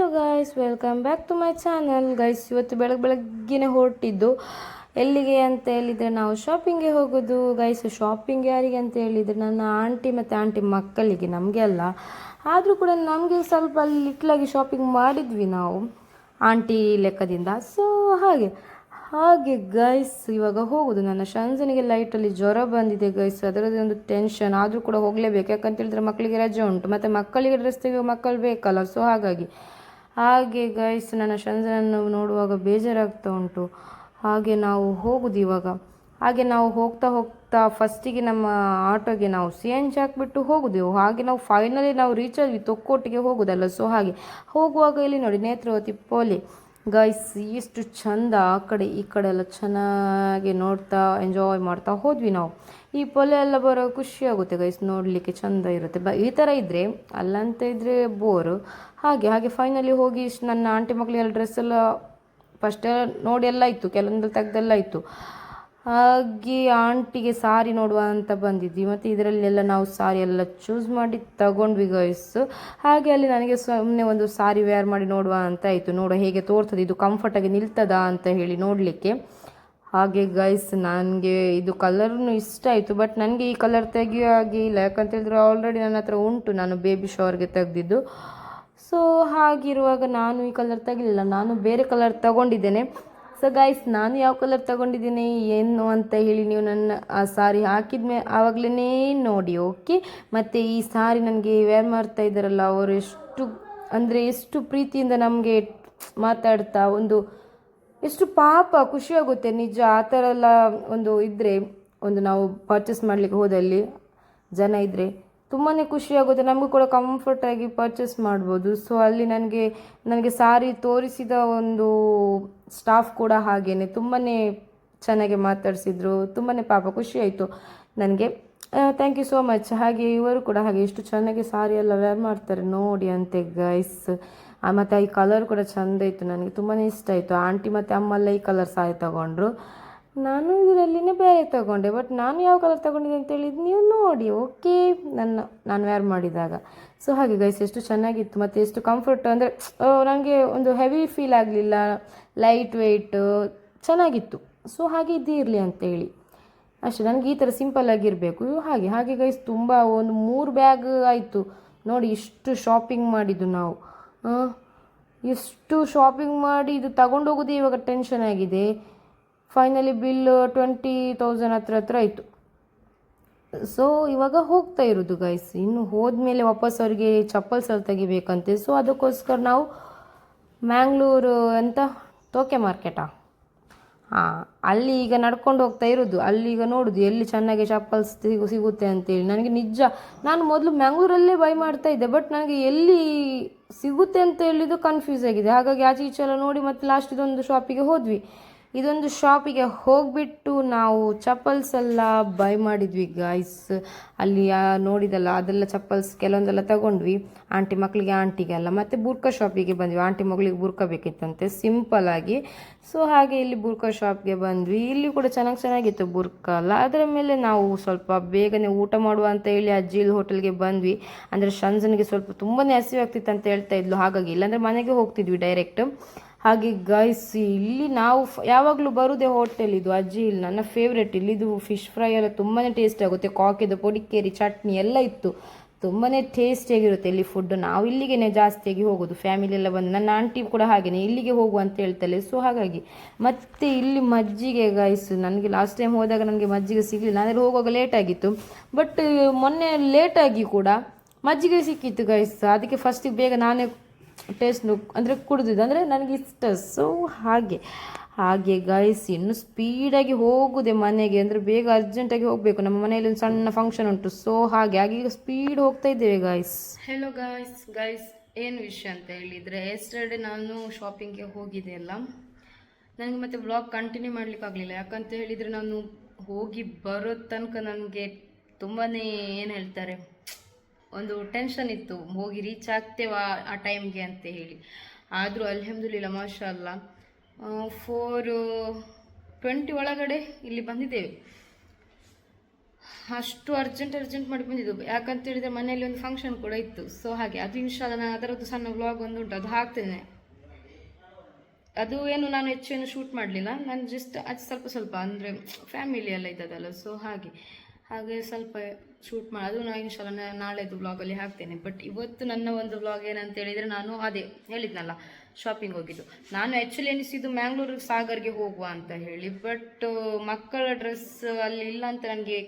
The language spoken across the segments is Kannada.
Hello guys welcome back to my channel guys ಇವತ್ತು ಬೆಳಗ್ಗೆ ಬೆಳಗ್ಗೆ ಹೊರಟಿದ್ದು. ಎಲ್ಲಿಗೆ ಅಂತ ಹೇಳಿದರೆ ನಾವು ಶಾಪಿಂಗ್ಗೆ ಹೋಗೋದು. ಗೈಸ್ ಶಾಪಿಂಗ್ ಯಾರಿಗೆ ಅಂತ ಹೇಳಿದರೆ ನನ್ನ ಆಂಟಿ ಮತ್ತು ಆಂಟಿ ಮಕ್ಕಳಿಗೆ, ನಮಗೆ ಅಲ್ಲ. ಆದರೂ ಕೂಡ ನಮಗೆ ಸ್ವಲ್ಪ ಲಿಟ್ಲಾಗಿ ಶಾಪಿಂಗ್ ಮಾಡಿದ್ವಿ ನಾವು ಆಂಟಿ ಲೆಕ್ಕದಿಂದ. ಸೊ ಹಾಗೆ ಹಾಗೆ ಗೈಸ್ ಇವಾಗ ಹೋಗೋದು. ನನ್ನ ಶಂಜನಿಗೆ ಲೈಟಲ್ಲಿ ಜ್ವರ ಬಂದಿದೆ ಗೈಸ್ ಅದರದ್ದು ಒಂದು ಟೆನ್ಷನ್ ಆದರೂ ಕೂಡ ಹೋಗಲೇಬೇಕು. ಯಾಕಂತ ಹೇಳಿದ್ರೆ ಮಕ್ಕಳಿಗೆ ರಜೆ ಉಂಟು. ಮತ್ತು ಮಕ್ಕಳಿಗೆ ಡ್ರೆಸ್ ತೆಗೆಯುವ ಮಕ್ಕಳು ಬೇಕಲ್ಲ. ಸೊ ಹಾಗಾಗಿ ಹಾಗೆ ಗೈಸ್ ನನ್ನ ಶಂಜನನ್ನು ನೋಡುವಾಗ ಬೇಜಾರಾಗ್ತಾ ಉಂಟು. ಹಾಗೆ ನಾವು ಹೋಗುದು ಇವಾಗ. ಹಾಗೆ ನಾವು ಹೋಗ್ತಾ ಹೋಗ್ತಾ ಫಸ್ಟಿಗೆ ನಮ್ಮ ಆಟೋಗೆ ನಾವು ಸಿ ಎನ್ ಜಿ ಹಾಕ್ಬಿಟ್ಟು ಹೋಗುದೆವು ಹಾಗೆ ನಾವು ಫೈನಲಿ ನಾವು ರೀಚ್ ಆದ್ವಿ ತೊಕ್ಕೋಟಿಗೆ ಹೋಗುದಲ್ಲ. ಸೊ ಹಾಗೆ ಹೋಗುವಾಗ ಇಲ್ಲಿ ನೋಡಿ ನೇತ್ರಾವತಿ ಪೋಲಿ ಗೈಸ್ ಎಷ್ಟು ಚಂದ. ಆ ಕಡೆ ಈ ಕಡೆ ಎಲ್ಲ ಚೆನ್ನಾಗಿ ನೋಡ್ತಾ ಎಂಜಾಯ್ ಮಾಡ್ತಾ ಹೋದ್ವಿ ನಾವು. ಈ ಪೊಲೆ ಎಲ್ಲ ಬರೋ ಖುಷಿ ಆಗುತ್ತೆ ಗೈಸ್ ನೋಡಲಿಕ್ಕೆ ಚಂದ ಇರುತ್ತೆ. ಬ, ಈ ಥರ ಇದ್ದರೆ ಅಲ್ಲಂತ ಇದ್ದರೆ ಬೋರು ಹಾಗೆ ಹಾಗೆ ಫೈನಲಿ ಹೋಗಿ ಇಷ್ಟು ನನ್ನ ಆಂಟಿ ಮಕ್ಕಳಿಗೆಲ್ಲ ಡ್ರೆಸ್ ಎಲ್ಲ ಫಸ್ಟ್ ನೋಡಿ ಎಲ್ಲ ಇತ್ತು ಕೆಲವೊಂದು ತೆಗ್ದೆಲ್ಲ ಇತ್ತು ಹಾಗೆ ಆಂಟಿಗೆ ಸಾರಿ ನೋಡುವ ಅಂತ ಬಂದಿದ್ವಿ. ಮತ್ತು ಇದರಲ್ಲೆಲ್ಲ ನಾವು ಸಾರಿ ಎಲ್ಲ ಚೂಸ್ ಮಾಡಿ ತಗೊಂಡ್ವಿ ಗೈಸ್ ಹಾಗೆ ಅಲ್ಲಿ ನನಗೆ ಸುಮ್ಮನೆ ಒಂದು ಸಾರಿ ವೇರ್ ಮಾಡಿ ನೋಡುವ ಅಂತ ಆಯಿತು. ನೋಡುವ ಹೇಗೆ ತೋರ್ತದೆ, ಇದು ಕಂಫರ್ಟಾಗಿ ನಿಲ್ತದಾ ಅಂತ ಹೇಳಿ ನೋಡಲಿಕ್ಕೆ. ಹಾಗೆ ಗೈಸ್ ನನಗೆ ಇದು ಕಲರ್ನು ಇಷ್ಟ ಆಯಿತು ಬಟ್ ನನಗೆ ಈ ಕಲರ್ ತೆಗಿಯೋ ಹಾಗೆ ಇಲ್ಲ. ಯಾಕಂತ ಹೇಳಿದ್ರೆ ಆಲ್ರೆಡಿ ನನ್ನ ಹತ್ರ ಉಂಟು, ನಾನು ಬೇಬಿ ಶವರ್ಗೆ ತೆಗೆದಿದ್ದು. ಸೊ ಹಾಗಿರುವಾಗ ನಾನು ಈ ಕಲರ್ ತೆಗಿಲಿಲ್ಲ. ನಾನು ಬೇರೆ ಕಲರ್ ತಗೊಂಡಿದ್ದೇನೆ. ಸೊ ಗೈಸ್ ನಾನು ಯಾವ ಕಲರ್ ತಗೊಂಡಿದ್ದೀನಿ ಏನು ಅಂತ ಹೇಳಿ ನೀವು ನನ್ನ ಆ ಸಾರಿ ಹಾಕಿದ್ಮೇ ಆವಾಗಲೇ ನೋಡಿ ಓಕೆ ಮತ್ತು ಈ ಸಾರಿ ನನಗೆ ವೇರ್ ಮಾಡ್ತಾ ಇದ್ದಾರಲ್ಲ, ಅವರು ಎಷ್ಟು, ಅಂದರೆ ಎಷ್ಟು ಪ್ರೀತಿಯಿಂದ ನಮಗೆ ಮಾತಾಡ್ತಾ, ಒಂದು ಎಷ್ಟು ಪಾಪ ಖುಷಿಯಾಗುತ್ತೆ ನಿಜ, ಆ ಥರ ಎಲ್ಲ ಒಂದು ಇದ್ದರೆ ಒಂದು ನಾವು ಪರ್ಚೇಸ್ ಮಾಡಲಿಕ್ಕೆ ಹೋದಲ್ಲಿ ಜನ ಇದ್ದರೆ ತುಂಬಾ ಖುಷಿಯಾಗುತ್ತೆ. ನಮಗೂ ಕೂಡ ಕಂಫರ್ಟಾಗಿ ಪರ್ಚೇಸ್ ಮಾಡ್ಬೋದು. ಸೊ ಅಲ್ಲಿ ನನಗೆ ನನಗೆ ಸಾರಿ ತೋರಿಸಿದ ಒಂದು ಸ್ಟಾಫ್ ಕೂಡ ಹಾಗೇನೆ ತುಂಬಾ ಚೆನ್ನಾಗಿ ಮಾತಾಡಿಸಿದ್ರು ತುಂಬಾ ಪಾಪ ಖುಷಿ ಆಯಿತು ನನಗೆ ಥ್ಯಾಂಕ್ ಯು ಸೋ ಮಚ್ ಹಾಗೆ ಇವರು ಕೂಡ ಹಾಗೆ ಎಷ್ಟು ಚೆನ್ನಾಗಿ ಸಾರಿ ಎಲ್ಲ ವೇರ್ ಮಾಡ್ತಾರೆ ನೋಡಿ ಅಂತೆ ಗೈಸ್ ಮತ್ತು ಈ ಕಲರ್ ಕೂಡ ಚೆಂದ ಇತ್ತು, ನನಗೆ ತುಂಬಾ ಇಷ್ಟ ಆಯಿತು. ಆಂಟಿ ಮತ್ತು ಅಮ್ಮಲ್ಲ ಈ ಕಲರ್ ಸಾರಿ ತಗೊಂಡ್ರು. ನಾನು ಇದರಲ್ಲಿನೇ ಬೇರೆ ತಗೊಂಡೆ ಬಟ್ ನಾನು ಯಾವ ಕಲರ್ ತಗೊಂಡಿದ್ದೆ ಅಂತ ಹೇಳಿದ್ದು ನೀವು ನೋಡಿ ಓಕೆ ನನ್ನ, ನಾನು ವೇರ್ ಮಾಡಿದಾಗ. ಸೊ ಹಾಗೆ ಗೈಸ್ ಎಷ್ಟು ಚೆನ್ನಾಗಿತ್ತು, ಮತ್ತು ಎಷ್ಟು ಕಂಫರ್ಟ್ ಅಂದರೆ ನನಗೆ ಒಂದು ಹೆವಿ ಫೀಲ್ ಆಗಲಿಲ್ಲ ಲೈಟ್ ವೆಯ್ಟ್ ಚೆನ್ನಾಗಿತ್ತು. ಸೊ ಹಾಗೆ ಇದೇ ಇರಲಿ ಅಂತೇಳಿ. ಅಷ್ಟೇ, ನನಗೆ ಈ ಥರ ಸಿಂಪಲ್ ಆಗಿರಬೇಕು ಹಾಗೆ ಹಾಗೆ ಗೈಸ್ ತುಂಬ ಒಂದು ಮೂರು ಬ್ಯಾಗ್ ಆಯಿತು. ನೋಡಿ, ಇಷ್ಟು ಶಾಪಿಂಗ್ ಮಾಡಿದ್ದು ನಾವು. ಎಷ್ಟು ಶಾಪಿಂಗ್ ಮಾಡಿ ಇದು ತಗೊಂಡೋಗೋದೇ ಇವಾಗ ಟೆನ್ಷನ್ ಆಗಿದೆ. ಫೈನಲಿ ಬಿಲ್ ಟ್ವೆಂಟಿ ತೌಸಂಡ್ ಹತ್ರ ಹತ್ರ ಆಯಿತು. ಸೊ ಇವಾಗ ಹೋಗ್ತಾ ಇರೋದು ಗೈಸ್ ಇನ್ನು ಹೋದ್ಮೇಲೆ ವಾಪಸ್ ಅವರಿಗೆ ಚಪ್ಪಲ್ಸ್ ಅಲ್ಲಿ ತೆಗಿಬೇಕಂತೆ. ಸೊ ಅದಕ್ಕೋಸ್ಕರ ನಾವು ಮ್ಯಾಂಗ್ಳೂರು ಅಂತ ತೋಕೆ ಮಾರ್ಕೆಟಾ ಅಲ್ಲಿ ಈಗ ನಡ್ಕೊಂಡು ಹೋಗ್ತಾ ಇರೋದು. ಅಲ್ಲಿ ಈಗ ನೋಡೋದು, ಎಲ್ಲಿ ಚೆನ್ನಾಗಿ ಚಪ್ಪಲ್ಸ್ ಸಿಗು, ಸಿಗುತ್ತೆ ಅಂತೇಳಿ. ನನಗೆ ನಿಜ, ನಾನು ಮೊದಲು ಮ್ಯಾಂಗ್ಳೂರಲ್ಲೇ ಬೈ ಮಾಡ್ತಾ ಇದ್ದೆ ಬಟ್ ನನಗೆ ಎಲ್ಲಿ ಸಿಗುತ್ತೆ ಅಂತ ಹೇಳಿದ್ದು ಕನ್ಫ್ಯೂಸ್ ಆಗಿದೆ. ಹಾಗಾಗಿ ಆಚೆ ಈಚೆ ಎಲ್ಲ ನೋಡಿ ಮತ್ತೆ ಲಾಸ್ಟ್ ಇದೊಂದು ಶಾಪಿಗೆ ಹೋದ್ವಿ. ಇದೊಂದು ಶಾಪಿಗೆ ಹೋಗಿಬಿಟ್ಟು ನಾವು ಚಪ್ಪಲ್ಸ್ ಎಲ್ಲ ಬೈ ಮಾಡಿದ್ವಿ ಗಾಯ್ಸ್ ಅಲ್ಲಿ ನೋಡಿದಲ್ಲ, ಅದೆಲ್ಲ ಚಪ್ಪಲ್ಸ್ ಕೆಲವೊಂದೆಲ್ಲ ತಗೊಂಡ್ವಿ. ಆಂಟಿ ಮಕ್ಕಳಿಗೆ ಆಂಟಿಗೆಲ್ಲ ಮತ್ತು ಬುರ್ಕ ಶಾಪಿಗೆ ಬಂದ್ವಿ. ಆಂಟಿ ಮಗಳಿಗೆ ಬುರ್ಕ ಬೇಕಿತ್ತಂತೆ ಸಿಂಪಲ್ ಆಗಿ. ಸೊ ಹಾಗೆ ಇಲ್ಲಿ ಬುರ್ಕ ಶಾಪ್ಗೆ ಬಂದ್ವಿ. ಇಲ್ಲಿ ಕೂಡ ಚೆನ್ನಾಗಿ ಚೆನ್ನಾಗಿತ್ತು ಬುರ್ಕ ಅಲ್ಲ ಅದರ ಮೇಲೆ ನಾವು ಸ್ವಲ್ಪ ಬೇಗನೆ ಊಟ ಮಾಡುವ ಅಂತ ಹೇಳಿ ಅಜ್ಜಿಲ್ ಹೋಟೆಲ್ಗೆ ಬಂದ್ವಿ. ಅಂದರೆ ಶಂಜನಿಗೆ ಸ್ವಲ್ಪ ತುಂಬಾ ಹಸಿವಾಗ್ತಿತ್ತು ಅಂತ ಹೇಳ್ತಾ ಇದ್ಲು. ಹಾಗಾಗಿ ಇಲ್ಲಾಂದರೆ ಮನೆಗೆ ಹೋಗ್ತಿದ್ವಿ ಡೈರೆಕ್ಟ್ ಹಾಗೆ ಗೈಸ್ ಇಲ್ಲಿ ನಾವು ಯಾವಾಗಲೂ ಬರುದೆ ಹೋಟೆಲ್ ಇದು ಅಜ್ಜಿ, ಇಲ್ಲಿ ನನ್ನ ಫೇವ್ರೆಟ್ ಇಲ್ಲಿದು ಫಿಶ್ ಫ್ರೈ ಎಲ್ಲ ತುಂಬಾ ಟೇಸ್ಟ್ ಆಗುತ್ತೆ. ಕಾಕಿದ ಪೊಡಿಕೇರಿ, ಚಟ್ನಿ ಎಲ್ಲ ಇತ್ತು. ತುಂಬಾ ಟೇಸ್ಟಿಯಾಗಿರುತ್ತೆ ಇಲ್ಲಿ ಫುಡ್ ನಾವು ಇಲ್ಲಿಗೆ ಜಾಸ್ತಿಯಾಗಿ ಹೋಗೋದು. ಫ್ಯಾಮಿಲಿ ಎಲ್ಲ ಬಂದು, ನನ್ನ ಆಂಟಿ ಕೂಡ ಹಾಗೇನೆ, ಇಲ್ಲಿಗೆ ಹೋಗು ಅಂತ ಹೇಳ್ತಾಳೆ. ಸೊ ಹಾಗಾಗಿ ಮತ್ತೆ ಇಲ್ಲಿ ಮಜ್ಜಿಗೆ ಗೈಸ್ ನನಗೆ ಲಾಸ್ಟ್ ಟೈಮ್ ಹೋದಾಗ ನನಗೆ ಮಜ್ಜಿಗೆ ಸಿಗಲಿಲ್ಲ. ಅಂದರೆ ಹೋಗುವಾಗ ಲೇಟ್ ಆಗಿತ್ತು. ಬಟ್ ಮೊನ್ನೆ ಲೇಟಾಗಿ ಕೂಡ ಮಜ್ಜಿಗೆ ಸಿಕ್ಕಿತ್ತು ಗೈಸ್ ಅದಕ್ಕೆ ಫಸ್ಟಿಗೆ ಬೇಗ ನಾನೇ ಟೇಸ್ಟ್ ಅಂದರೆ ಕುಡಿದಿದ್ದು. ಅಂದರೆ ನನಗೆ ಇಷ್ಟ. ಸೊ ಹಾಗೆ. ಹಾಗೆ ಗಾಯಿಸಿ ಇನ್ನು ಸ್ಪೀಡಾಗಿ ಹೋಗುದೆ ಮನೆಗೆ. ಅಂದರೆ ಬೇಗ ಅರ್ಜೆಂಟಾಗಿ ಹೋಗಬೇಕು. ನಮ್ಮ ಮನೆಯಲ್ಲಿ ಒಂದು ಸಣ್ಣ ಫಂಕ್ಷನ್ ಉಂಟು. ಸೊ ಹಾಗೆ. ಹಾಗೆ ಈಗ ಸ್ಪೀಡ್ ಹೋಗ್ತಾ ಇದ್ದೇವೆ ಗಾಯ್ಸ್ ಹೆಲೋ ಗಾಯ್ಸ್ ಗಾಯ್ಸ್ ಏನು ವಿಷಯ ಅಂತ ಹೇಳಿದರೆ ಎಸ್ಟರ್ಡೆ ನಾನು ಶಾಪಿಂಗ್ಗೆ ಹೋಗಿದ್ದೆ ಅಲ್ಲ. ನನಗೆ ಮತ್ತೆ ವ್ಲಾಗ್ ಕಂಟಿನ್ಯೂ ಮಾಡಲಿಕ್ಕಾಗಲಿಲ್ಲ ಯಾಕಂತ ಹೇಳಿದರೆ ನಾನು ಹೋಗಿ ಬರೋ ತನಕ ನನಗೆ ತುಂಬಾ ಏನು ಹೇಳ್ತಾರೆ ಒಂದು ಟೆನ್ಷನ್ ಇತ್ತು, ಹೋಗಿ ರೀಚ್ ಆಗ್ತೇವಾ ಆ ಟೈಮ್ಗೆ ಅಂತ ಹೇಳಿ. ಆದರೂ ಅಲ್ಹಮ್ದುಲಿಲ್ಲ ಮಾಶಾ ಅಲ್ಲ ಫೋರ್ ಟ್ವೆಂಟಿ ಒಳಗಡೆ ಇಲ್ಲಿ ಬಂದಿದ್ದೇವೆ. ಅಷ್ಟು ಅರ್ಜೆಂಟ್ ಅರ್ಜೆಂಟ್ ಮಾಡಿ ಬಂದಿದ್ದು. ಯಾಕಂತ ಹೇಳಿದ್ರೆ ಮನೆಯಲ್ಲಿ ಒಂದು ಫಂಕ್ಷನ್ ಕೂಡ ಇತ್ತು. ಸೊ ಹಾಗೆ ಅದು ಇನ್ಶಾಲ್ಲ ನಾನು ಅದರದ್ದು ಸಣ್ಣ ವ್ಲಾಗ್ ಒಂದು ಉಂಟು. ಅದು ಹಾಕ್ತೇನೆ. ಅದು ಏನು ನಾನು ಹೆಚ್ಚು ಏನು ಶೂಟ್ ಮಾಡಲಿಲ್ಲ. ನಾನು ಜಸ್ಟ್ ಅದು ಸ್ವಲ್ಪ ಸ್ವಲ್ಪ ಅಂದರೆ ಫ್ಯಾಮಿಲಿ ಎಲ್ಲ ಇದ್ದದಲ್ಲ ಸೊ ಹಾಗೆ. ಹಾಗೆ ಸ್ವಲ್ಪ ಶೂಟ್ ಮಾಡಿ. ಅದು ನಾನು ಇನ್ಶಾಲ ನಾಳೆದು ವ್ಲಾಗಲ್ಲಿ ಹಾಕ್ತೇನೆ. ಬಟ್ ಇವತ್ತು ನನ್ನ ಒಂದು ವ್ಲಾಗ್ ಏನಂತ ಹೇಳಿದರೆ ನಾನು ಅದೇ ಹೇಳಿದ್ನಲ್ಲ ಶಾಪಿಂಗ್ ಹೋಗಿದ್ದು. ನಾನು ಆ್ಯಕ್ಚುಲಿ ಎನಿಸಿದ್ದು ಮ್ಯಾಂಗ್ಳೂರು ಸಾಗರ್ಗೆ ಹೋಗುವ ಅಂತ ಹೇಳಿ. ಬಟ್ ಮಕ್ಕಳ ಡ್ರೆಸ್ ಅಲ್ಲಿ ಇಲ್ಲ ಅಂತ ನನಗೆ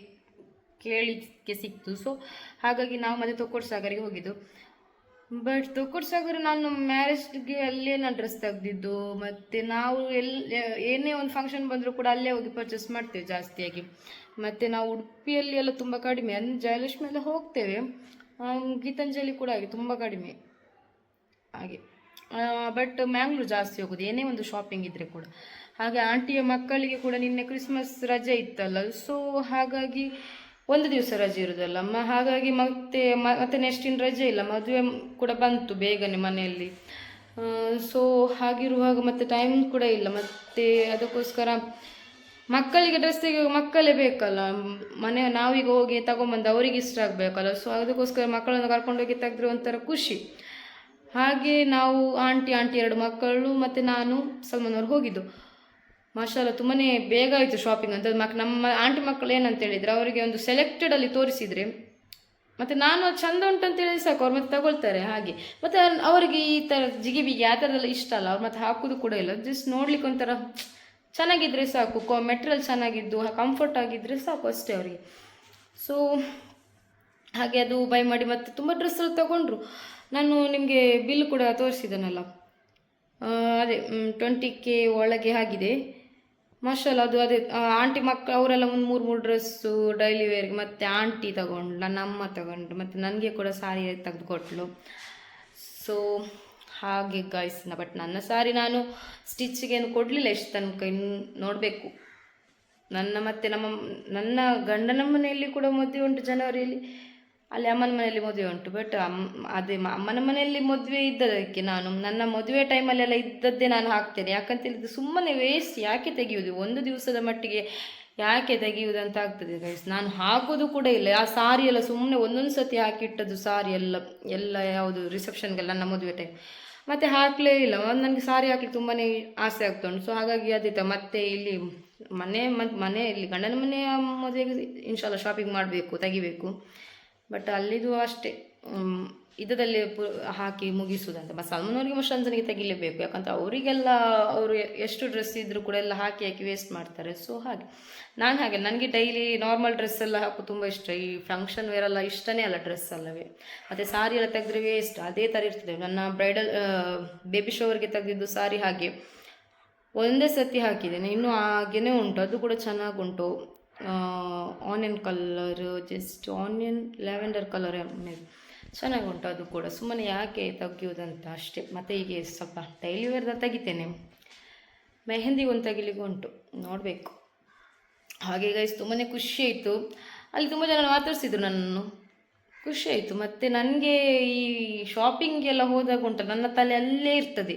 ಕೇಳಿಕ್ಕೆ ಸಿಕ್ತು. ಸೊ ಹಾಗಾಗಿ ನಾವು ಮತ್ತೆ ತೊಕ್ಕೋಡ್ ಸಾಗರ್ಗೆ ಹೋಗಿದ್ದು. ಬಟ್ ತೊಕ್ಕೋಡ್ ಸಾಗರ್ ನಾನು ಮ್ಯಾರೇಜ್ಗೆ ಅಲ್ಲೇ ನಾನು ಡ್ರೆಸ್ ತೆಗೆದಿದ್ದು. ಮತ್ತು ನಾವು ಎಲ್ಲಿ ಏನೇ ಒಂದು ಫಂಕ್ಷನ್ ಬಂದರೂ ಕೂಡ ಅಲ್ಲೇ ಹೋಗಿ ಪರ್ಚೇಸ್ ಮಾಡ್ತೇವೆ ಜಾಸ್ತಿಯಾಗಿ. ಮತ್ತು ನಾವು ಉಡುಪಿಯಲ್ಲಿ ಎಲ್ಲ ತುಂಬ ಕಡಿಮೆ, ಅಂದರೆ ಜಯಲಕ್ಷ್ಮಿ ಎಲ್ಲ ಹೋಗ್ತೇವೆ. ಗೀತಾಂಜಲಿ ಕೂಡ ಹಾಗೆ ತುಂಬ ಕಡಿಮೆ ಹಾಗೆ. ಬಟ್ ಮ್ಯಾಂಗ್ಳೂರ್ ಜಾಸ್ತಿ ಹೋಗೋದು, ಏನೇ ಒಂದು ಶಾಪಿಂಗ್ ಇದ್ದರೆ ಕೂಡ. ಹಾಗೆ ಆಂಟಿಯ ಮಕ್ಕಳಿಗೆ ಕೂಡ ನಿನ್ನೆ ಕ್ರಿಸ್ಮಸ್ ರಜೆ ಇತ್ತಲ್ಲ ಸೊ ಹಾಗಾಗಿ ಒಂದು ದಿವಸ ರಜೆ ಇರೋದಲ್ಲ. ಮ, ಹಾಗಾಗಿ ಮತ್ತೆ ಮತ್ತೆ ನೆಕ್ಸ್ಟ್ ಇನ್ನು ರಜೆ ಇಲ್ಲ, ಮದುವೆ ಕೂಡ ಬಂತು ಬೇಗನೆ ಮನೆಯಲ್ಲಿ. ಸೊ ಹಾಗಿರುವಾಗ ಮತ್ತೆ ಟೈಮ್ ಕೂಡ ಇಲ್ಲ, ಮತ್ತೆ ಅದಕ್ಕೋಸ್ಕರ ಮಕ್ಕಳಿಗೆ ಡ್ರೆಸ್ ತೆಗೆಯುವ ಮಕ್ಕಳೇ ಬೇಕಲ್ಲ. ಮನೆ ನಾವೀಗ ಹೋಗಿ ತಗೊಂಬಂದು ಅವರಿಗೆ ಇಷ್ಟ ಆಗಬೇಕಲ್ಲ. ಸೊ ಅದಕ್ಕೋಸ್ಕರ ಮಕ್ಕಳನ್ನು ಕರ್ಕೊಂಡೋಗಿ ತೆಗೆದ್ರೆ ಒಂಥರ ಖುಷಿ. ಹಾಗೆ ನಾವು ಆಂಟಿ ಆಂಟಿ ಎರಡು ಮಕ್ಕಳು ಮತ್ತು ನಾನು ಸಲ್ಮಾನ್ ಅವ್ರು ಹೋಗಿದ್ದು. ಮಾಷಾಲ ತುಂಬಾ ಬೇಗ ಆಯಿತು ಶಾಪಿಂಗ್ ಅಂತ. ಮಕ್, ನಮ್ಮ ಆಂಟಿ ಮಕ್ಕಳು ಏನಂತ ಹೇಳಿದರೆ ಅವರಿಗೆ ಒಂದು ಸೆಲೆಕ್ಟೆಡಲ್ಲಿ ತೋರಿಸಿದರೆ ಮತ್ತು ನಾನು ಚಂದ ಉಂಟು ಹೇಳಿ ಸಾಕು. ಅವ್ರು ಮತ್ತೆ ತಗೊಳ್ತಾರೆ ಹಾಗೆ. ಮತ್ತು ಅವರಿಗೆ ಈ ಥರ ಜಿಗಿಬಿಗಿ ಆ ಥರದೆಲ್ಲ ಇಷ್ಟ ಅಲ್ಲ. ಅವ್ರು ಮತ್ತೆ ಹಾಕೋದು ಕೂಡ ಇಲ್ಲ. ಜಸ್ಟ್ ನೋಡ್ಲಿಕ್ಕೆ ಒಂಥರ ಚೆನ್ನಾಗಿದ್ರೆ ಸಾಕು, ಕೊ ಮೆಟ್ರಿಯಲ್ ಚೆನ್ನಾಗಿದ್ದು ಕಂಫರ್ಟ್ ಆಗಿದ್ದರೆ ಸಾಕು ಅಷ್ಟೇ ಅವರಿಗೆ. ಸೊ ಹಾಗೆ ಅದು ಬೈ ಮಾಡಿ ಮತ್ತೆ ತುಂಬ ಡ್ರೆಸ್ಸಲ್ಲಿ ತೊಗೊಂಡ್ರು. ನಾನು ನಿಮಗೆ ಬಿಲ್ ಕೂಡ ತೋರಿಸಿದನಲ್ಲ. ಅದೇ ಟ್ವೆಂಟಿ ಕೆ ಒಳಗೆ ಆಗಿದೆ. ಮಾಷಲ್ ಅದು ಅದೇ ಆಂಟಿ ಮಕ್ಕಳು, ಅವರೆಲ್ಲ ಒಂದು ಮೂರು ಮೂರು ಡ್ರೆಸ್ಸು ಡೈಲಿ ವೇರ್ಗೆ ಮತ್ತು ಆಂಟಿ ತಗೊಂಡು ನನ್ನ ಅಮ್ಮ ತಗೊಂಡು ಮತ್ತು ನನಗೆ ಕೂಡ ಸಾರಿ ತೆಗೆದುಕೊಟ್ಲು ಸೊ ಹಾಗೆ ಗಾಯ್ಸ್ನ ಬಟ್ ನನ್ನ ಸಾರಿ ನಾನು ಸ್ಟಿಚ್ಗೇನು ಕೊಡಲಿಲ್ಲ, ಎಷ್ಟು ತನಕ ಇನ್ನು ನೋಡಬೇಕು. ನನ್ನ ಮತ್ತೆ ನಮ್ಮ, ನನ್ನ ಗಂಡನ ಮನೆಯಲ್ಲಿ ಕೂಡ ಮದುವೆ ಉಂಟು ಜನವರಿಯಲ್ಲಿ. ಅಲ್ಲಿ ಅಮ್ಮನ ಮನೆಯಲ್ಲಿ ಮದುವೆ ಉಂಟು ಬಟ್ ಅಮ್ಮ ಅದೇ ಅಮ್ಮನ ಮನೆಯಲ್ಲಿ ಮದುವೆ ಇದ್ದದಕ್ಕೆ ನಾನು, ನನ್ನ ಮದುವೆ ಟೈಮಲ್ಲೆಲ್ಲ ಇದ್ದದ್ದೇ ನಾನು ಹಾಕ್ತೇನೆ. ಯಾಕಂತ ಹೇಳಿದ್ರೆ ಸುಮ್ಮನೆ ವೇಸ್ಟ್ ಯಾಕೆ ತೆಗೆಯುವುದು? ಒಂದು ದಿವಸದ ಮಟ್ಟಿಗೆ ಯಾಕೆ ತೆಗೆಯುವುದಂತ ಆಗ್ತದೆ ಗೈಸ್ ನಾನು ಹಾಕೋದು ಕೂಡ ಇಲ್ಲ. ಆ ಸಾರಿ ಎಲ್ಲ ಸುಮ್ಮನೆ ಒಂದೊಂದು ಸತಿ ಹಾಕಿಟ್ಟದ್ದು ಸಾರಿ ಎಲ್ಲ ಎಲ್ಲ ಯಾವುದು ರಿಸೆಪ್ಷನ್ಗೆಲ್ಲ ನನ್ನ ಮದುವೆ ಟೈಮ್ ಮತ್ತೆ ಹಾಕಲೇ ಇಲ್ಲ. ನನಗೆ ಸಾರಿ ಹಾಕ್ಲಿಕ್ಕೆ ತುಂಬಾ ಆಸೆ ಆಗ್ತಾ ಉಂಟು. ಸೊ ಹಾಗಾಗಿ ಅದಿತ್ತ ಮತ್ತೆ ಇಲ್ಲಿ ಮನೆ ಮತ್ತು ಮನೆಯಲ್ಲಿ ಗಂಡನ ಮನೆಯ ಮದುವೆಗೆ ಇನ್ಶಾಲ್ಲ ಶಾಪಿಂಗ್ ಮಾಡಬೇಕು, ತೆಗಿಬೇಕು. ಬಟ್ ಅಲ್ಲಿದು ಅಷ್ಟೇ. ಮ್, ಇದ್ದದಲ್ಲಿ ಪು ಹಾಕಿ ಮುಗಿಸುವುದಂತ ಮತ್ತು ಸಲ್ಮಾನವ್ರಿಗೆ ಮಷ್ಟಂಜನಿಗೆ ತೆಗಿಲೇಬೇಕು. ಯಾಕಂತ ಅವರಿಗೆಲ್ಲ ಅವರು ಎಷ್ಟು ಡ್ರೆಸ್ ಇದ್ದರೂ ಕೂಡ ಎಲ್ಲ ಹಾಕಿ ಹಾಕಿ ವೇಸ್ಟ್ ಮಾಡ್ತಾರೆ. ಸೊ ಹಾಗೆ. ನಾನು ಹಾಗೆ. ನನಗೆ ಡೈಲಿ ನಾರ್ಮಲ್ ಡ್ರೆಸ್ ಎಲ್ಲ ಹಾಕು ತುಂಬ ಇಷ್ಟ. ಈ ಫಂಕ್ಷನ್ ವೇರ್ ಎಲ್ಲ ಇಷ್ಟನೇ ಅಲ್ಲ ಡ್ರೆಸ್ ಅಲ್ಲವೇ. ಮತ್ತು ಸಾರಿ ಎಲ್ಲ ತೆಗೆದ್ರೆ ವೇಸ್ಟ್ ಅದೇ ಥರ ಇರ್ತದೆ. ನನ್ನ ಬ್ರೈಡಲ್ ಬೇಬಿ ಶೋವರ್ಗೆ ತೆಗೆದಿದ್ದು ಸಾರಿ ಹಾಗೆ. ಒಂದೇ ಸತಿ ಹಾಕಿದ್ದೇನೆ. ಇನ್ನೂ ಹಾಗೆಯೇ ಉಂಟು. ಅದು ಕೂಡ ಚೆನ್ನಾಗುಂಟು. Onion colour just onion lavender colour ಚೆನ್ನಾಗುಂಟು ಅದು ಕೂಡ. ಸುಮ್ಮನೆ ಯಾಕೆ ತೆಗಿಯೋದಂತ ಅಷ್ಟೇ. ಮತ್ತು ಹೀಗೆ ಸ್ವಲ್ಪ ಡೈಲಿ ವೇರ್ದ ತೆಗಿತೇನೆ. ಮೆಹಂದಿ ಒಂದು ತೆಗಿಲಿಕ್ಕೆ ಉಂಟು. ನೋಡಬೇಕು. ಹಾಗೆ ಗೈಸ್ ತುಂಬಾ ಖುಷಿ ಆಯಿತು. ಅಲ್ಲಿ ತುಂಬ ಜನ ಮಾತಾಡಿಸಿದ್ರು ನನ್ನನ್ನು. ಖುಷಿ ಆಯಿತು. ಮತ್ತು ನನಗೆ ಈ ಶಾಪಿಂಗೆಲ್ಲ ಹೋದಾಗ ಉಂಟು. ನನ್ನ ತಲೆ ಅಲ್ಲೇ ಇರ್ತದೆ.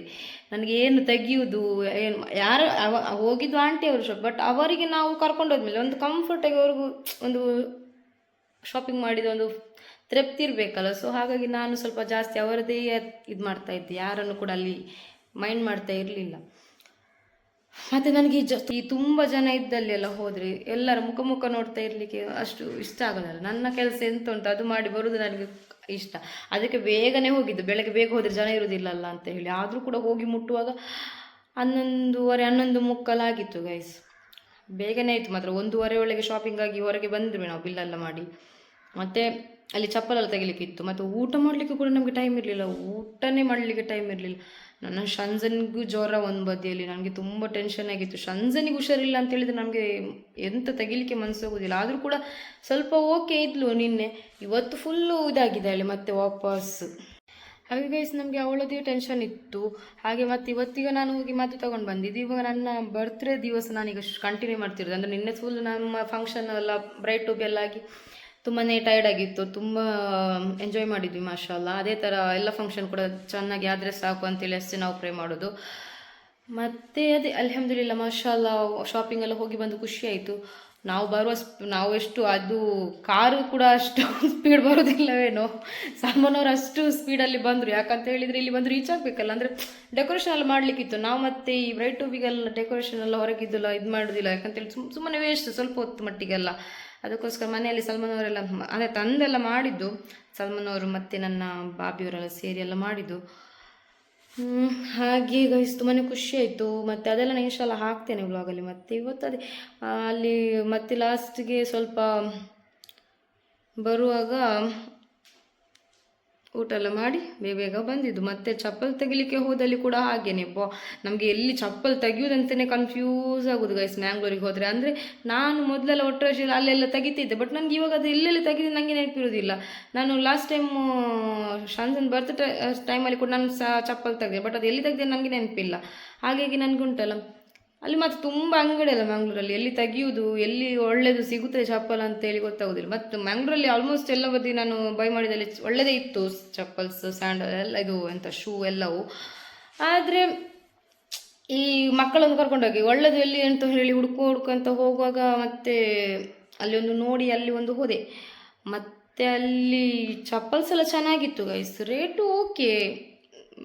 ನನಗೆ ಏನು ತೆಗಿಯುವುದು, ಏನು ಯಾರು ಅವ, ಹೋಗಿದ್ದು ಆಂಟಿ ಅವರು ಶಾಪ್ ಬಟ್ ಅವರಿಗೆ ನಾವು ಕರ್ಕೊಂಡು ಹೋದ್ಮೇಲೆ ಒಂದು ಕಂಫರ್ಟಾಗಿ ಅವ್ರಿಗೂ ಒಂದು ಶಾಪಿಂಗ್ ಮಾಡಿದ ಒಂದು ತೃಪ್ತಿ ಇರಬೇಕಲ್ಲ ಸೊ ಹಾಗಾಗಿ ನಾನು ಸ್ವಲ್ಪ ಜಾಸ್ತಿ ಅವರದೇ ಇದು ಮಾಡ್ತಾ ಇದ್ದೆ. ಯಾರನ್ನು ಕೂಡ ಅಲ್ಲಿ ಮೈಂಡ್ ಮಾಡ್ತಾ ಇರಲಿಲ್ಲ. ಮತ್ತು ನನಗೆ ಜ, ಈ ತುಂಬ ಜನ ಇದ್ದಲ್ಲಿ ಎಲ್ಲ ಹೋದರೆ ಎಲ್ಲರ ಮುಖ ಮುಖ ನೋಡ್ತಾ ಇರಲಿಕ್ಕೆ ಅಷ್ಟು ಇಷ್ಟ ಆಗೋದಲ್ಲ ನನ್ನ ಕೆಲಸ ಎಂತ ಉಂಟು, ಅದು ಮಾಡಿ ಬರೋದು ನನಗೆ ಇಷ್ಟ. ಅದಕ್ಕೆ ಬೇಗನೆ ಹೋಗಿದ್ದು. ಬೆಳಗ್ಗೆ ಬೇಗ ಹೋದರೆ ಜನ ಇರೋದಿಲ್ಲಲ್ಲ ಅಂತ ಹೇಳಿ. ಆದರೂ ಕೂಡ ಹೋಗಿ ಮುಟ್ಟುವಾಗ ಹನ್ನೊಂದುವರೆ, ಹನ್ನೊಂದು ಮುಕ್ಕಲಾಗಿತ್ತು ಗೈಸ್ ಬೇಗನೆ ಆಯಿತು ಮಾತ್ರ. ಒಂದೂವರೆ ಒಳಗೆ ಶಾಪಿಂಗ್ ಆಗಿ ಹೊರಗೆ ಬಂದ್ವಿ ನಾವು ಬಿಲ್ಲೆಲ್ಲ ಮಾಡಿ. ಮತ್ತು ಅಲ್ಲಿ ಚಪ್ಪಲೆಲ್ಲ ತೆಗಿಲಿಕ್ಕಿತ್ತು. ಮತ್ತು ಊಟ ಮಾಡಲಿಕ್ಕೆ ಕೂಡ ನಮಗೆ ಟೈಮ್ ಇರಲಿಲ್ಲ. ಊಟನೇ ಮಾಡಲಿಕ್ಕೆ ಟೈಮ್ ಇರಲಿಲ್ಲ. ನನ್ನ ಶಂಜನ್ಗೂ ಜ್ವರ ಒಂದು ಬದಿಯಲ್ಲಿ. ನನಗೆ ತುಂಬ ಟೆನ್ಷನ್ ಆಗಿತ್ತು. ಶಂಜನಿಗೆ ಹುಷಾರಿಲ್ಲ ಅಂತ ಹೇಳಿದ್ರೆ ನಮಗೆ ಎಂತ ತೆಗಿಲಿಕ್ಕೆ ಮನಸ್ಸಾಗೋದಿಲ್ಲ ಆದರೂ ಕೂಡ ಸ್ವಲ್ಪ ಓಕೆ ಇದ್ಲು ನಿನ್ನೆ. ಇವತ್ತು ಫುಲ್ಲು ಇದಾಗಿದೆ ಅಲ್ಲಿ ಮತ್ತೆ ವಾಪಸ್. ಹಾಗೆ ಗೈಸ್ ನಮಗೆ ಅವಳದೇ ಟೆನ್ಷನ್ ಇತ್ತು. ಹಾಗೆ ಮತ್ತೆ ಇವತ್ತೀಗ ನಾನು ಹೋಗಿ ಮಾತು ತೊಗೊಂಡು ಬಂದಿದ್ದು. ಇವಾಗ ನನ್ನ ಬರ್ತ್ಡೇ ದಿವಸ ನಾನೀಗ ಕಂಟಿನ್ಯೂ ಮಾಡ್ತಿರೋದು. ಅಂದರೆ ನಿನ್ನೆ ಫುಲ್ ನಮ್ಮ ಫಂಕ್ಷನ್ ಎಲ್ಲ ಬ್ರೈಟ್ ಟೂಬ್ ಎಲ್ಲ ಆಗಿ ತುಂಬಾ ಟೈರ್ಡ್ ಆಗಿತ್ತು, ತುಂಬ ಎಂಜಾಯ್ ಮಾಡಿದ್ವಿ ಮಾಷಾಲ್ಲ ಅದೇ ಥರ ಎಲ್ಲ ಫಂಕ್ಷನ್ ಕೂಡ ಚೆನ್ನಾಗಿ ಆದರೆ ಸಾಕು ಅಂತೇಳಿ ಅಷ್ಟೇ ನಾವು ಪ್ರೇ ಮಾಡೋದು. ಮತ್ತೆ ಅದೇ, ಅಲ್ಹಮ್ದುಲಿಲ್ಲ ಮಾಷಾಲ್ಲ ಶಾಪಿಂಗ್ ಎಲ್ಲ ಹೋಗಿ ಬಂದು ಖುಷಿ ಆಯ್ತು. ನಾವು ಬರುವ ನಾವು ಎಷ್ಟು, ಅದು ಕಾರು ಕೂಡ ಅಷ್ಟು ಸ್ಪೀಡ್ ಬರೋದಿಲ್ಲವೇನೋ. ಸಲ್ಮಾನ್ ಅವ್ರು ಅಷ್ಟು ಸ್ಪೀಡಲ್ಲಿ ಬಂದರು. ಯಾಕಂತ ಹೇಳಿದ್ರೆ ಇಲ್ಲಿ ಬಂದು ರೀಚ್ ಆಗಬೇಕಲ್ಲ. ಅಂದರೆ ಡೆಕೋರೇಷನ್ ಎಲ್ಲ ಮಾಡಲಿಕ್ಕಿತ್ತು. ನಾವು ಮತ್ತೆ ಈ ಬ್ರೈಟ್ ಟೂಬಿಗೆಲ್ಲ ಡೆಕೋರೇಷನ್ ಎಲ್ಲ ಹೊರಗಿದ್ದಲ್ಲ ಇದು ಮಾಡೋದಿಲ್ಲ. ಯಾಕಂತೇಳಿ ಸುಮ್, ಸುಮ್ಮನೆ ವೇಸ್ಟ್ ಸ್ವಲ್ಪ ಹೊತ್ತು ಮಟ್ಟಿಗೆಲ್ಲ. ಅದಕ್ಕೋಸ್ಕರ ಮನೆಯಲ್ಲಿ ಸಲ್ಮಾನ್ ಅವರೆಲ್ಲ ಅದೇ ಅಂದರೆ ತಂದೆಲ್ಲ ಮಾಡಿದ್ದು. ಸಲ್ಮಾನ್ ಅವರು ಮತ್ತು ನನ್ನ ಬಾಬಿಯವರೆಲ್ಲ ಸೇರಿ ಎಲ್ಲ ಮಾಡಿದ್ದು. ಹಾಗೆ ಗೈಸ್ ತುಂಬಾ ಖುಷಿ ಆಯಿತು. ಮತ್ತು ಅದೆಲ್ಲ ನಾನು ಇಷ್ಟೆಲ್ಲ ಹಾಕ್ತೇನೆ ವ್ಲಾಗಲ್ಲಿ ಮತ್ತು ಇವತ್ತು ಅದೇ ಅಲ್ಲಿ ಮತ್ತೆ ಲಾಸ್ಟ್ಗೆ ಸ್ವಲ್ಪ ಬರುವಾಗ ಊಟ ಎಲ್ಲ ಮಾಡಿ ಬೇಗ ಬೇಗ ಬಂದಿದ್ದು. ಮತ್ತೆ ಚಪ್ಪಲ್ ತೆಗಿಲಿಕ್ಕೆ ಹೋದಲ್ಲಿ ಕೂಡ ಹಾಗೇನೆ. ಬಾ ನಮಗೆ ಎಲ್ಲಿ ಚಪ್ಪಲ್ ತೆಗಿಯೋದಂತಲೇ ಕನ್ಫ್ಯೂಸ್ ಆಗೋದು ಗೈಸ್ ಮ್ಯಾಂಗ್ಳೂರಿಗೆ ಹೋದರೆ. ಅಂದರೆ ನಾನು ಮೊದಲೆಲ್ಲ ಒಟ್ಟು ಅಲ್ಲೆಲ್ಲ ತೆಗಿತಿದ್ದೆ. ಬಟ್ ನನಗೆ ಇವಾಗ ಅದು ಎಲ್ಲೆಲ್ಲಿ ತೆಗೆದು ನನಗೆ ನೆನಪಿರೋದಿಲ್ಲ. ನಾನು ಲಾಸ್ಟ್ ಟೈಮ್ ಶಾನ್ಸನ್ ಬರ್ತ್ ಟೈಮಲ್ಲಿ ಕೂಡ ನಾನು ಸಹ ಚಪ್ಪಲ್ ತೆಗೆದೆ. ಬಟ್ ಅದು ಎಲ್ಲಿ ತೆಗೆದೆ ನನಗೆ ನೆನಪಿಲ್ಲ. ಹಾಗಾಗಿ ನನಗುಂಟಲ್ಲ. ಅಲ್ಲಿ ಮತ್ತೆ ತುಂಬ ಅಂಗಡಿ ಅಲ್ಲ ಮ್ಯಾಂಗ್ಳೂರಲ್ಲಿ. ಎಲ್ಲಿ ತೆಗಿಯುವುದು ಎಲ್ಲಿ ಒಳ್ಳೆಯದು ಸಿಗುತ್ತದೆ ಚಪ್ಪಲ್ ಅಂತ ಹೇಳಿ ಗೊತ್ತಾಗೋದಿಲ್ಲ. ಮತ್ತು ಮಂಗ್ಳೂರಲ್ಲಿ ಆಲ್ಮೋಸ್ಟ್ ಎಲ್ಲ ಬದಿ ನಾನು ಬೈ ಮಾಡಿದಲ್ಲಿ ಒಳ್ಳೆಯದೇ ಇತ್ತು ಚಪ್ಪಲ್ಸ್ ಸ್ಯಾಂಡಲ್ ಎಲ್ಲ ಇದು ಎಂಥ ಶೂ ಎಲ್ಲವೂ. ಆದರೆ ಈ ಮಕ್ಕಳನ್ನು ಕರ್ಕೊಂಡೋಗಿ, ಒಳ್ಳೆದು ಎಲ್ಲಿ ಅಂತ ಹೇಳಿ ಹುಡುಕು ಹುಡ್ಕೊಂತ ಹೋಗುವಾಗ ಮತ್ತೆ ಅಲ್ಲಿ ಒಂದು ನೋಡಿ ಅಲ್ಲಿ ಒಂದು ಹೋದೆ. ಮತ್ತೆ ಅಲ್ಲಿ ಚಪ್ಪಲ್ಸ್ ಎಲ್ಲ ಚೆನ್ನಾಗಿತ್ತು ಗೈಸ್ ರೇಟು ಓಕೆ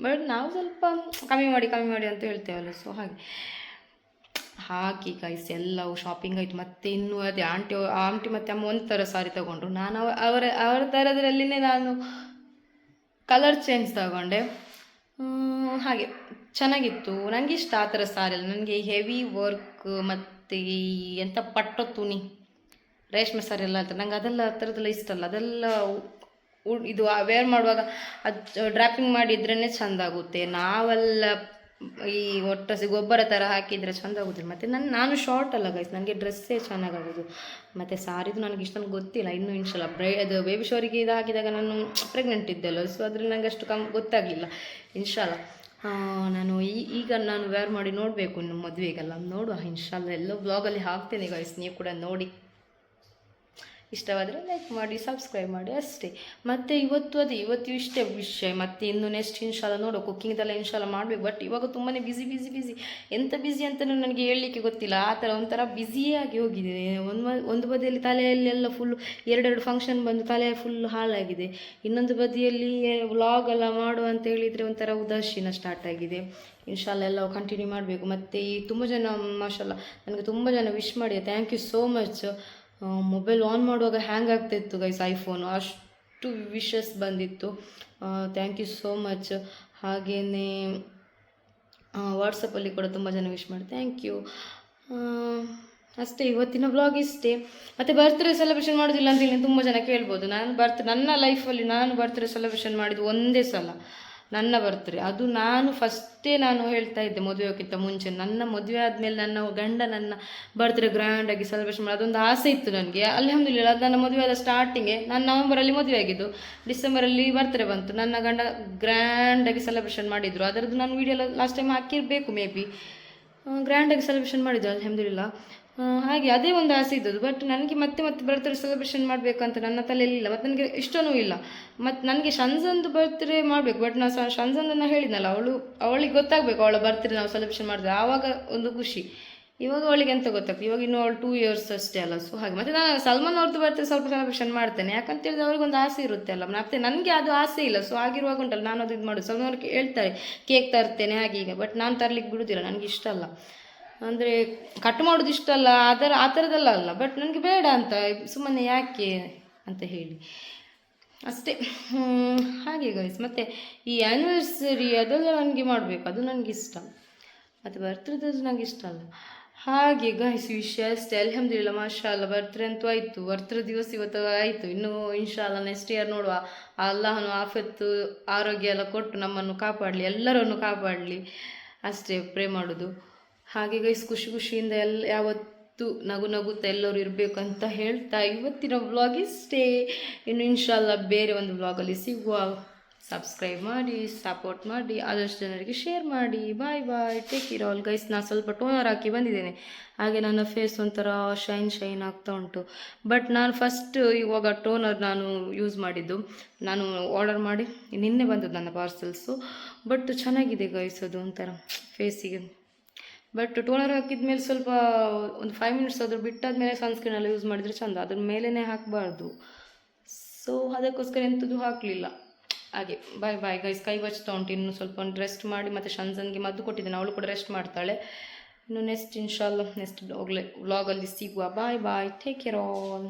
ಬಟ್ ನಾವು ಸ್ವಲ್ಪ ಕಮ್ಮಿ ಮಾಡಿ ಕಮ್ಮಿ ಮಾಡಿ ಅಂತ ಹೇಳ್ತೇವಲ್ಲ ಸೊ ಹಾಗೆ. ಹಾಕಿ ಗೈಸ್ ಎಲ್ಲವೂ ಶಾಪಿಂಗ್ ಆಯಿತು. ಮತ್ತೆ ಇನ್ನೂ ಅದೇ ಆಂಟಿ ಆಂಟಿ ಮತ್ತು ಅಮ್ಮ ಒಂದು ಥರ ಸಾರಿ ತಗೊಂಡ್ರು. ನಾನು ಅವ- ಅವರ ಅವರ ಥರದ್ರಲ್ಲಿನೇ ನಾನು ಕಲರ್ ಚೇಂಜ್ ತಗೊಂಡೆ. ಹಾಗೆ ಚೆನ್ನಾಗಿತ್ತು. ನನಗೆ ಇಷ್ಟ ಆ ಥರ ಸಾರಿ ಅಲ್ಲ ನನಗೆ ಹೆವಿ ವರ್ಕ್ ಮತ್ತು ಎಂಥ ಪಟ್ಟೋ ತುಣಿ ರೇಷ್ಮೆ ಸಾರಿ ಎಲ್ಲ ಅಂತ. ನಂಗೆ ಅದೆಲ್ಲ ಆ ಥರದ್ದೆಲ್ಲ ಇಷ್ಟ ಅಲ್ಲ. ಅದೆಲ್ಲ ಇದು ವೇರ್ ಮಾಡುವಾಗ ಅದು ಡ್ರಾಪಿಂಗ್ ಮಾಡಿದ್ರೇ ಚೆಂದ ಆಗುತ್ತೆ. ನಾವೆಲ್ಲ ಈ ಒಟ್ಟಸಿ ಗೊಬ್ಬರ ಥರ ಹಾಕಿದರೆ ಚೆಂದ ಆಗೋದಿಲ್ಲ. ಮತ್ತು ನನ್ನ ನಾನು ಶಾರ್ಟ್ ಅಲ್ಲ ಗೈಸ್ ನನಗೆ ಡ್ರೆಸ್ಸೇ ಚೆನ್ನಾಗಾಗೋದು. ಮತ್ತು ಸಾರಿದು ನನಗೆ ಇಷ್ಟೊಂದು ಗೊತ್ತಿಲ್ಲ, ಇನ್ನೂ ಇನ್ಶಲ್ಲ ಬ್ರೈ ಅದು ಬೇಬಿ ಶೋರಿಗೆ ಇದು ಹಾಕಿದಾಗ ನಾನು ಪ್ರೆಗ್ನೆಂಟ್ ಇದ್ದೆಲ್ಲ ಸೊ ಅದ್ರಲ್ಲಿ ನನಗೆ ಅಷ್ಟು ಕಮ್ ಗೊತ್ತಾಗಲಿಲ್ಲ. ಇನ್ಶಾಲ್ಲ ನಾನು ಈ, ಈಗ ನಾನು ವೇರ್ ಮಾಡಿ ನೋಡಬೇಕು ಇನ್ನು ಮದುವೆಗೆಲ್ಲ. ನೋಡುವ ಇನ್ಶಾಲ್ಲ ಎಲ್ಲೋ ಬ್ಲಾಗಲ್ಲಿ ಹಾಕ್ತೇನೆ ಗೈಸ್ ನೀವು ಕೂಡ ನೋಡಿ. ಇಷ್ಟವಾದರೆ ಲೈಕ್ ಮಾಡಿ ಸಬ್ಸ್ಕ್ರೈಬ್ ಮಾಡಿ ಅಷ್ಟೇ. ಮತ್ತು ಇವತ್ತು ಅದೇ ಇವತ್ತು ಇಷ್ಟೇ ವಿಷಯ. ಮತ್ತು ಇನ್ನು ನೆಕ್ಸ್ಟ್ ಇನ್ಶಾಲ ನೋಡೋ ಕುಕ್ಕಿಂಗ್ದೆಲ್ಲ ಇನ್ಶಾಲ ಮಾಡಬೇಕು. ಬಟ್ ಇವಾಗ ತುಂಬಾ ಬಿಸಿ ಬಿಸಿ ಬಿಸಿ ಎಂಥ ಬಿಸಿ ಅಂತಲೂ ನನಗೆ ಹೇಳಲಿಕ್ಕೆ ಗೊತ್ತಿಲ್ಲ. ಆ ಥರ ಒಂಥರ ಬ್ಯುಸಿಯಾಗಿ ಹೋಗಿದೆ. ಒಂದು ಒಂದು ಬದಿಯಲ್ಲಿ ತಲೆಯಲ್ಲೆಲ್ಲ ಫುಲ್ ಎರಡೆರಡು ಫಂಕ್ಷನ್ ಬಂದು ತಲೆ ಫುಲ್ ಹಾಳಾಗಿದೆ. ಇನ್ನೊಂದು ಬದಿಯಲ್ಲಿ ವ್ಲಾಗ್ ಎಲ್ಲ ಮಾಡು ಅಂತ ಹೇಳಿದರೆ ಒಂಥರ ಉದಾಸೀನ ಸ್ಟಾರ್ಟ್ ಆಗಿದೆ. ಇನ್ಶಾಲ್ಲ ಎಲ್ಲ ಕಂಟಿನ್ಯೂ ಮಾಡಬೇಕು. ಮತ್ತು ಈ ತುಂಬ ಜನ ಮಾಷಲ್ಲ ನನಗೆ ತುಂಬ ಜನ ವಿಶ್ ಮಾಡಿ thank you so much mobile on ಮಾಡುವಾಗ ಹ್ಯಾಂಗ್ ಆಗ್ತಾಯಿತ್ತು ಗೈಸ್ ಐಫೋನು ಅಷ್ಟು ವಿಶಸ್ ಬಂದಿತ್ತು. ಥ್ಯಾಂಕ್ ಯು ಸೋ ಮಚ್ ಹಾಗೆಯೇ ವಾಟ್ಸಪ್ಪಲ್ಲಿ ಕೂಡ ತುಂಬ ಜನ ವಿಶ್ ಮಾಡಿ ಥ್ಯಾಂಕ್ ಯು ಅಷ್ಟೇ, ಇವತ್ತಿನ ಬ್ಲಾಗ್ ಇಷ್ಟೇ. ಮತ್ತು ಬರ್ತ್ಡೇ ಸೆಲೆಬ್ರೇಷನ್ ಮಾಡೋದಿಲ್ಲ ಅಂತ ಇಲ್ಲಿ ತುಂಬ ಜನ ಕೇಳ್ಬೋದು. ನಾನು ಬರ್ತ್ ನನ್ನ ಲೈಫಲ್ಲಿ ನಾನು ಬರ್ತ್ಡೇ ಸೆಲೆಬ್ರೇಷನ್ ಮಾಡಿದ್ದು ಒಂದೇ ಸಲ. ನನ್ನ ಬರ್ತ್ಡೇ ಅದು ನಾನು ಫಸ್ಟೇ ನಾನು ಹೇಳ್ತಾ ಇದ್ದೆ ಮದುವೆಗಿಂತ ಮುಂಚೆ. ನನ್ನ ಮದುವೆ ಆದಮೇಲೆ ನನ್ನ ಗಂಡ ನನ್ನ ಬರ್ತ್ಡೇ ಗ್ರ್ಯಾಂಡಾಗಿ ಸೆಲೆಬ್ರೇಷನ್ ಮಾಡಿ ಅದೊಂದು ಆಸೆ ಇತ್ತು ನನಗೆ. ಅಲ್ಹಮ್ದುಲಿಲ್ಲ ಅದು ನನ್ನ ಮದುವೆ ಆದ ಸ್ಟಾರ್ಟಿಂಗೆ ನಾನು ನವಂಬರಲ್ಲಿ ಮದುವೆ ಆಗಿದ್ದು. ಡಿಸೆಂಬರಲ್ಲಿ ಬರ್ತ್ಡೇ ಬಂತು. ನನ್ನ ಗಂಡ ಗ್ರ್ಯಾಂಡಾಗಿ ಸೆಲೆಬ್ರೇಷನ್ ಮಾಡಿದರು. ಅದರದ್ದು ನಾನು ವೀಡಿಯೋ ಲಾಸ್ಟ್ ಟೈಮ್ ಹಾಕಿರಬೇಕು ಮೇ ಬಿ ಗ್ರ್ಯಾಂಡಾಗಿ ಸೆಲೆಬ್ರೇಷನ್ ಅಲ್ಲಿ ಆ, ಹಾಗೆ, ಅದೇ ಒಂದು ಆಸೆ ಇದ್ದದ್ದು. ಬಟ್ ನನಗೆ ಮತ್ತೆ ಮತ್ತೆ ಬರ್ತ್ಡೇ ಸೆಲೆಬ್ರೇಷನ್ ಮಾಡಬೇಕಂತ ನನ್ನ ತಲೆಯಲ್ಲಿಲ್ಲ ಮತ್ತು ನನಗೆ ಇಷ್ಟನೂ ಇಲ್ಲ. ಮತ್ತು ನನಗೆ ಶನ್ಸಂದು ಬರ್ತ್ಡೇ ಮಾಡಬೇಕು. ಬಟ್ ನಾನು ಶನ್ಸಂದನ್ನು ಹೇಳಿದ್ನಲ್ಲ, ಅವಳು, ಅವಳಿಗೆ ಗೊತ್ತಾಗಬೇಕು ಅವಳ ಬರ್ತ್ಡೇ ನಾವು ಸೆಲೆಬ್ರೇಷನ್ ಮಾಡಿದ್ರೆ. ಆವಾಗ ಒಂದು ಖುಷಿ. ಇವಾಗ ಅವಳಿಗೆ ಎಂತ ಗೊತ್ತಾಗ್ತದೆ? ಇವಾಗ ಇನ್ನು ಅವಳು ಟೂ ಇಯರ್ಸ್ ಅಷ್ಟೇ ಅಲ್ಲ. ಸೊ ಹಾಗೆ. ಮತ್ತು ನಾನು ಸಲ್ಮಾನ್ ಅವ್ರದ್ದು ಬರ್ತ್ಡೇ ಸ್ವಲ್ಪ ಸೆಲೆಬ್ರೇಷನ್ ಮಾಡ್ತೇನೆ. ಯಾಕಂತ ಹೇಳಿದ್ರೆ ಅವ್ರಿಗೊಂದು ಆಸೆ ಇರುತ್ತೆ ಅಲ್ಲ. ಮತ್ತೆ ನನಗೆ ಅದು ಆಸೆ ಇಲ್ಲ. ಸೊ ಆಗಿರುವಾಗ ಉಂಟಲ್ಲ, ನಾನು ಅದು ಇದು ಮಾಡೋದು. ಸಲ್ಮಾನ್ ಅವ್ರಿಗೆ ಹೇಳ್ತಾರೆ ಕೇಕ್ ತರ್ತೇನೆ, ಹಾಗೆ ಈಗ ಬಟ್ ನಾನು ತರಲಿಕ್ಕೆ ಬಿಡುದಿಲ್ಲ. ನನಗೆ ಇಷ್ಟ ಅಲ್ಲ. ಅಂದರೆ ಕಟ್ ಮಾಡೋದು ಇಷ್ಟಲ್ಲ, ಆ ಥರ, ಆ ಥರದಲ್ಲ ಅಲ್ಲ. ಬಟ್ ನನಗೆ ಬೇಡ ಅಂತ, ಸುಮ್ಮನೆ ಯಾಕೆ ಅಂತ ಹೇಳಿ. ಅಷ್ಟೇ. ಹಾಗೆ ಗೈಸ್ ಮತ್ತು ಈ ಆ್ಯನಿವರ್ಸರಿ ಅದೆಲ್ಲ ನನಗೆ ಮಾಡಬೇಕು. ಅದು ನನಗೆ ಇಷ್ಟ. ಮತ್ತು ಬರ್ತ್ಡೇದು ನನಗೆ ಇಷ್ಟ ಅಲ್ಲ. ಹಾಗೆ ಗೈಸ್ ವಿಷಯ ಅಷ್ಟೇ. ಅಲ್ಹಮ್ದಿಲ್ಲ ಮಾಶಾ ಅಲ್ಲ ಬರ್ತ್ರೆ ಅಂತೂ ಆಯಿತು. ಬರ್ತ್ರ ದಿವಸ ಇವತ್ತು ಆಯಿತು. ಇನ್ನು ಇನ್ಶಾಲ್ಲ ನೆಕ್ಸ್ಟ್ ಇಯರ್ ನೋಡುವ. ಅಲ್ಲಾಹನು ಆಫತ್ತು, ಆರೋಗ್ಯ ಎಲ್ಲ ಕೊಟ್ಟು ನಮ್ಮನ್ನು ಕಾಪಾಡಲಿ. ಎಲ್ಲರನ್ನು ಕಾಪಾಡಲಿ. ಅಷ್ಟೇ ಪ್ರೇ ಮಾಡೋದು ಹಾಗೆ ಗೈಸ್ ಖುಷಿ ಖುಷಿಯಿಂದ ಎಲ್ಲ ಯಾವತ್ತು ನಗು ನಗುತ್ತಾ ಎಲ್ಲರೂ ಇರಬೇಕಂತ ಹೇಳ್ತಾ ಇವತ್ತಿನ ವ್ಲಾಗ್ ಇಷ್ಟೇ ಇನ್ನು ಇನ್ಶಾಲ್ಲ ಬೇರೆ ಒಂದು ವ್ಲಾಗಲ್ಲಿ ಸಿಗುವ. ಸಬ್ಸ್ಕ್ರೈಬ್ ಮಾಡಿ ಸಪೋರ್ಟ್ ಮಾಡಿ, ಆದಷ್ಟು ಜನರಿಗೆ ಶೇರ್ ಮಾಡಿ. Bye bye take care all guys ನಾನು ಸ್ವಲ್ಪ ಟೋನರ್ ಹಾಕಿ ಬಂದಿದ್ದೇನೆ. ಹಾಗೆ ನನ್ನ ಫೇಸ್ ಒಂಥರ ಶೈನ್ ಶೈನ್ ಆಗ್ತಾ ಉಂಟು. ಬಟ್ ನಾನು ಫಸ್ಟ್ ಇವಾಗ ಟೋನರ್ ನಾನು ಯೂಸ್ ಮಾಡಿದ್ದು. ನಾನು ಆರ್ಡರ್ ಮಾಡಿ. ನಿನ್ನೆ ಬಂದದ್ದು ನನ್ನ ಪಾರ್ಸಲ್ಸು ಬಟ್ ಚೆನ್ನಾಗಿದೆ ಗೈಸ್ ಅದು ಒಂಥರ. ಫೇಸಿಗೆ ಬಟ್ ಟೋನರ್ ಹಾಕಿದ ಮೇಲೆ ಸ್ವಲ್ಪ ಒಂದು ಫೈವ್ ಮಿನಿಟ್ಸ್ ಆದರೂ ಬಿಟ್ಟಾದ್ಮೇಲೆ ಸನ್ಸ್ಕ್ರೀನ್ ಎಲ್ಲ ಯೂಸ್ ಮಾಡಿದರೆ ಚಂದ. ಅದ್ರ ಮೇಲೇ ಹಾಕಬಾರ್ದು. ಸೊ ಅದಕ್ಕೋಸ್ಕರ ಎಂಥದ್ದು ಹಾಕಲಿಲ್ಲ. ಹಾಗೆ ಬಾಯ್ ಬಾಯ್ ಗೈಸ್ ಕೈ ಬಚ್ತಾ ಉಂಟು ಇನ್ನು ಸ್ವಲ್ಪ ರೆಸ್ಟ್ ಮಾಡಿ, ಮತ್ತು ಶಂಜನ್ಗೆ ಮದ್ದು ಕೊಟ್ಟಿದ್ದೇನೆ. ಅವಳು ಕೂಡ ರೆಸ್ಟ್ ಮಾಡ್ತಾಳೆ. ಇನ್ನು ನೆಕ್ಸ್ಟ್ ಇನ್ಶಾಲ್ ನೆಕ್ಸ್ಟ್ ವ್ಲಾಗಲ್ಲಿ ಸಿಗುವ. Bye bye take care all